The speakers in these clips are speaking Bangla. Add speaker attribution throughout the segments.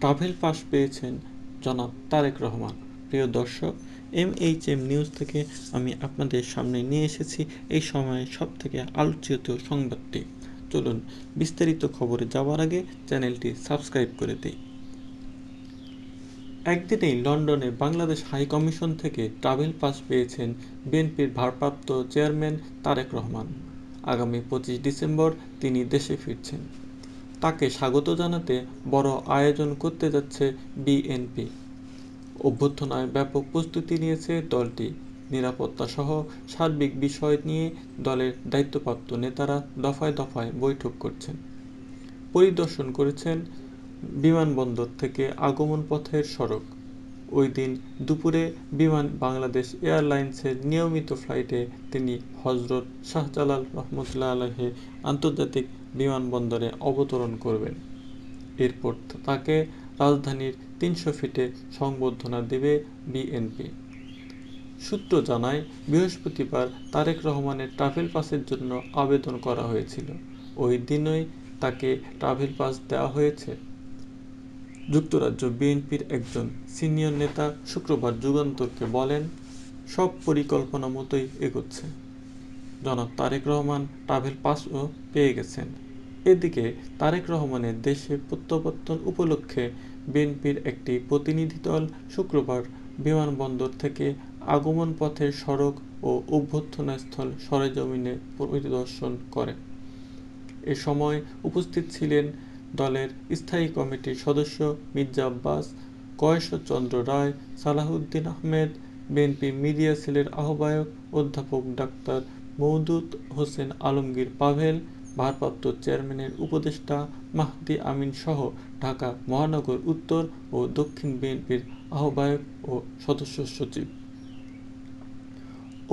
Speaker 1: ট্রাভেল পাস পেয়েছেন জনাব তারেক রহমান। প্রিয় দর্শক এম এইচ এম নিউজ থেকে আমি আপনাদের সামনে নিয়ে এসেছি এই সময়ে সব থেকে আলোচিত সংবাদটি। চলুন বিস্তারিত খবরে যাওয়ার আগে চ্যানেলটি সাবস্ক্রাইব করে দিই। একদিনেই লন্ডনে বাংলাদেশ হাই কমিশন থেকে ট্রাভেল পাস পেয়েছেন বিএনপির ভারপ্রাপ্ত চেয়ারম্যান তারেক রহমান। আগামী পঁচিশ ডিসেম্বর তিনি দেশে ফিরছেন। তাকে স্বাগত জানাতে বড় আয়োজন করতে যাচ্ছে বিএনপি অভ্যর্থনায় ব্যাপক প্রস্তুতি নিয়েছে দলটি। নিরাপত্তা সহ সার্বিক বিষয় নিয়ে দলের দায়িত্বপ্রাপ্ত নেতারা দফায় দফায় বৈঠক করছেন। পরিদর্শন করেছেন বিমানবন্দর থেকে আগমন পথের সড়ক। ওই দিন দুপুরে বিমান বাংলাদেশ এয়ারলাইন্সের নিয়মিত ফ্লাইটে তিনি হজরত শাহজালাল রহমতুল্লাহ আলহে আন্তর্জাতিক বিমানবন্দরে অবতরণ করবেন। এরপর তাকে রাজধানীর তিনশো ফিটে সংবর্ধনা দেবে বিএনপি। সূত্র জানায়, বৃহস্পতিবার তারেক রহমানের ট্রাভেল পাসের জন্য আবেদন করা হয়েছিল। ওই দিনই তাকে ট্রাভেল পাস দেওয়া হয়েছে। যুক্তরাজ্য বিএনপির একজন সিনিয়র নেতা শুক্রবার যুগান্তরকে বলেন, সব পরিকল্পনা মতোই এগোচ্ছে। জনাব তারেক রহমান ট্রাভেল পাসও পেয়ে গেছেন। এদিকে তারেক রহমানের দেশে প্রত্যাবর্তন উপলক্ষে বিএনপির একটি প্রতিনিধি দল শুক্রবার বিমানবন্দর থেকে আগমন পথের সড়ক ও অভ্যর্থনাস্থল সরেজমিনে পরিদর্শন করে। এ সময় উপস্থিত ছিলেন দলের স্থায়ী কমিটির সদস্য মির্জা আব্বাস কয়েশচন্দ্র রায় সালাহুদ্দিন আহমেদ, বিএনপি মিডিয়া সেলের আহ্বায়ক অধ্যাপক ডাক্তার মওদুদ হোসেন আলমগীর পাভেল, ভারপ্রাপ্ত চেয়ারম্যানের উপদেষ্টা মাহদি আমিন সহ ঢাকা মহানগর উত্তর ও দক্ষিণ বিএনপির আহ্বায়ক ও সদস্য সচিব।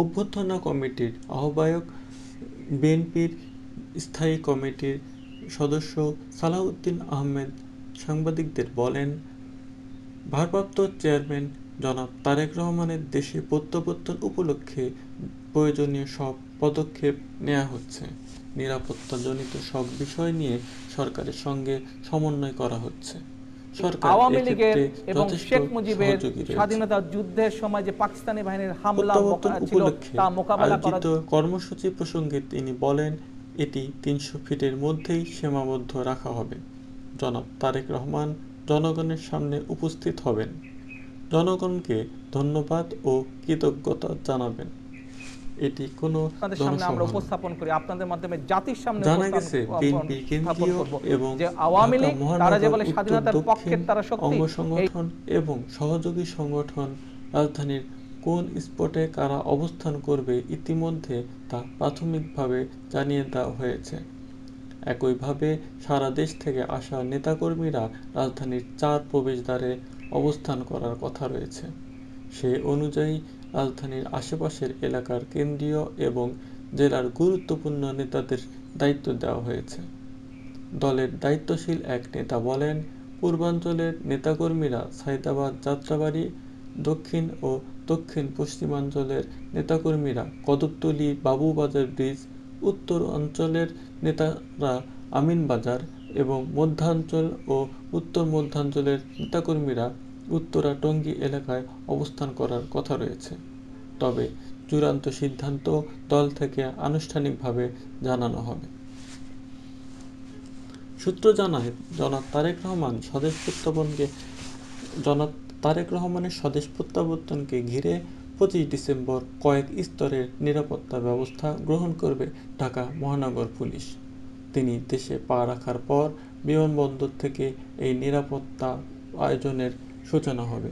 Speaker 1: অভ্যর্থনা কমিটির আহ্বায়ক বিএনপির স্থায়ী কমিটির সদস্য সালাউদ্দিন আহমেদ সাংবাদিকদের বলেন, ভারপ্রাপ্ত চেয়ারম্যান জনাব তারেক রহমানের দেশে প্রত্যাবর্তন উপলক্ষে প্রয়োজনীয় সব পদক্ষেপ নেওয়া হচ্ছে। নিরাপত্তাজনিত সব বিষয় নিয়ে সরকারের সঙ্গে সমন্বয় করা হচ্ছে।
Speaker 2: আওয়ামী লীগের এবং শেখ মুজিবের স্বাধীনতা যুদ্ধের সময় যে পাকিস্তানি বাহিনীর হামলা ছিল তা মোকাবেলা করার
Speaker 1: কর্মসূচি প্রসঙ্গে তিনি বলেন এটি তিনশো ফিটের মধ্যেই সীমাবদ্ধ রাখা হবে। জনাব তারেক রহমান জনগণের সামনে উপস্থিত হবেন। জনগণকে ধন্যবাদ ও কৃতজ্ঞতা জানাবেন। এটি কোনো
Speaker 2: আপনাদের সামনে আমরা উপস্থাপন করি আপনাদের মাধ্যমে জাতির সামনে
Speaker 1: জানা গেছে বিএনপি কেন্দ্রীয় এবং
Speaker 2: যে আওয়ামী লীগ তারা যে বলে স্বাধীনতার পক্ষের তারা শক্তি
Speaker 1: সংগঠন এবং সহযোগী সংগঠন রাজধানীর কোন স্পটে কারা অবস্থান করবে ইতিমধ্যে তা প্রাথমিকভাবে জানিয়ে দেওয়া হয়েছে। একইভাবে সারা দেশ থেকে আসা নেতাকর্মীরা রাজধানীর চার প্রবেশদ্বারে অবস্থান করার কথা রয়েছে। সে অনুযায়ী রাজধানীর আশেপাশের এলাকার কেন্দ্রীয় এবং জেলার গুরুত্বপূর্ণ নেতাদের দায়িত্ব দেওয়া হয়েছে। দলের দায়িত্বশীল এক নেতা বলেন, পূর্বাঞ্চলের নেতাকর্মীরা সাইদাবাদ যাত্রাবাড়ি, দক্ষিণ ও দক্ষিণ পশ্চিমাঞ্চলের নেতাকর্মীরা কদকতলী বাবুবাজার ব্রিজ, উত্তর অঞ্চলের নেতারা আমিনবাজার এবং মধ্যাঞ্চল ও উত্তর মধ্যাঞ্চলের নেতাকর্মীরা উত্তরা টঙ্গী এলাকায় অবস্থান করার কথা রয়েছে। তবে চূড়ান্ত সিদ্ধান্ত দল থেকে আনুষ্ঠানিকভাবে জানানো হবে। সূত্র জানায়, জনাব তারেক রহমান স্বদেশ প্রত্যাবর্তনকে, জনাব তারেক রহমানের স্বদেশ প্রত্যাবর্তনকে ঘিরে পঁচিশ ডিসেম্বর কয়েক স্তরের নিরাপত্তা ব্যবস্থা গ্রহণ করবে ঢাকা মহানগর পুলিশ। তিনি দেশে পা রাখার পর বিমানবন্দর থেকে এই নিরাপত্তা আয়োজনের সূচনা হবে।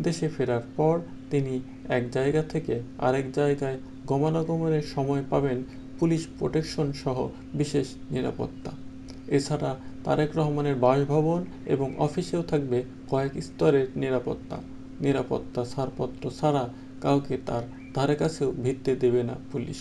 Speaker 1: দেশে ফেরার পর তিনি এক জায়গা থেকে আরেক জায়গায় গমনাগমনের সময় পাবেন পুলিশ প্রোটেকশন সহ বিশেষ নিরাপত্তা। এছাড়া তারেক রহমানের বাসভবন এবং অফিসেও থাকবে কয়েক স্তরের নিরাপত্তা। নিরাপত্তা ছাড়পত্র ছাড়া কাউকে তার ধারে কাছেও ভিড়তে দেবে না পুলিশ।